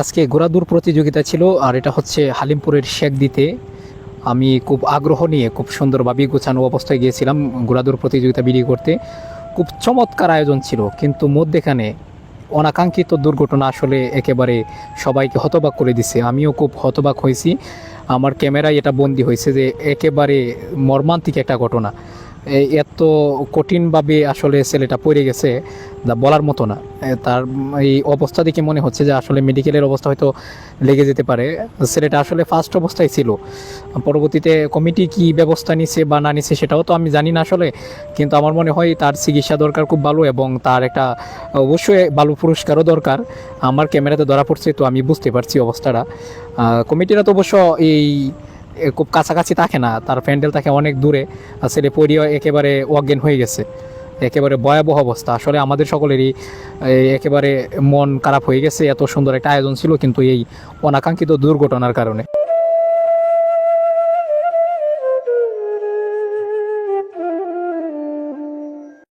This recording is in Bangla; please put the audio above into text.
আজকে ঘোড়াদৌড় প্রতিযোগিতা ছিল, আর এটা হচ্ছে হালিমপুরের শেখ দিতে। আমি খুব আগ্রহ নিয়ে খুব সুন্দরভাবে গোছানো অবস্থায় গিয়েছিলাম ঘোড়াদৌড় প্রতিযোগিতা বিলি করতে। খুব চমৎকার আয়োজন ছিল, কিন্তু মধ্যেখানে অনাকাঙ্ক্ষিত দুর্ঘটনা আসলে একেবারে সবাইকে হতবাক করে দিছে। আমিও খুব হতবাক হয়েছি। আমার ক্যামেরায় এটা বন্দি হয়েছে যে একেবারে মর্মান্তিক একটা ঘটনা। এত কঠিনভাবে আসলে ছেলেটা পড়ে গেছে যা বলার মতো না। তার এই অবস্থা দেখে মনে হচ্ছে যে আসলে মেডিকেলের অবস্থা হয়তো লেগে যেতে পারে। ছেলেটা আসলে ফার্স্ট অবস্থায় ছিল। পরবর্তীতে কমিটি কি ব্যবস্থা নিছে বা না নিছে সেটাও তো আমি জানি না আসলে। কিন্তু আমার মনে হয় তার চিকিৎসা দরকার খুব ভালো এবং তার একটা অবশ্যই ভালো পুরস্কারও দরকার। আমার ক্যামেরাতে ধরা পড়ছে তো আমি বুঝতে পারছি অবস্থাটা। কমিটিরা তো অবশ্য এই খুব কাছাকাছি থাকে না, তার প্যান্ডেল থাকে অনেক দূরে, আর ছেলে পড়িয়ে একেবারে অজ্ঞান হয়ে গেছে। একেবারে ভয়াবহ অবস্থা। আসলে আমাদের সকলেরই একেবারে মন খারাপ হয়ে গেছে, এত সুন্দর একটা আয়োজন ছিল কিন্তু এই অনাকাঙ্ক্ষিত দুর্ঘটনার কারণে।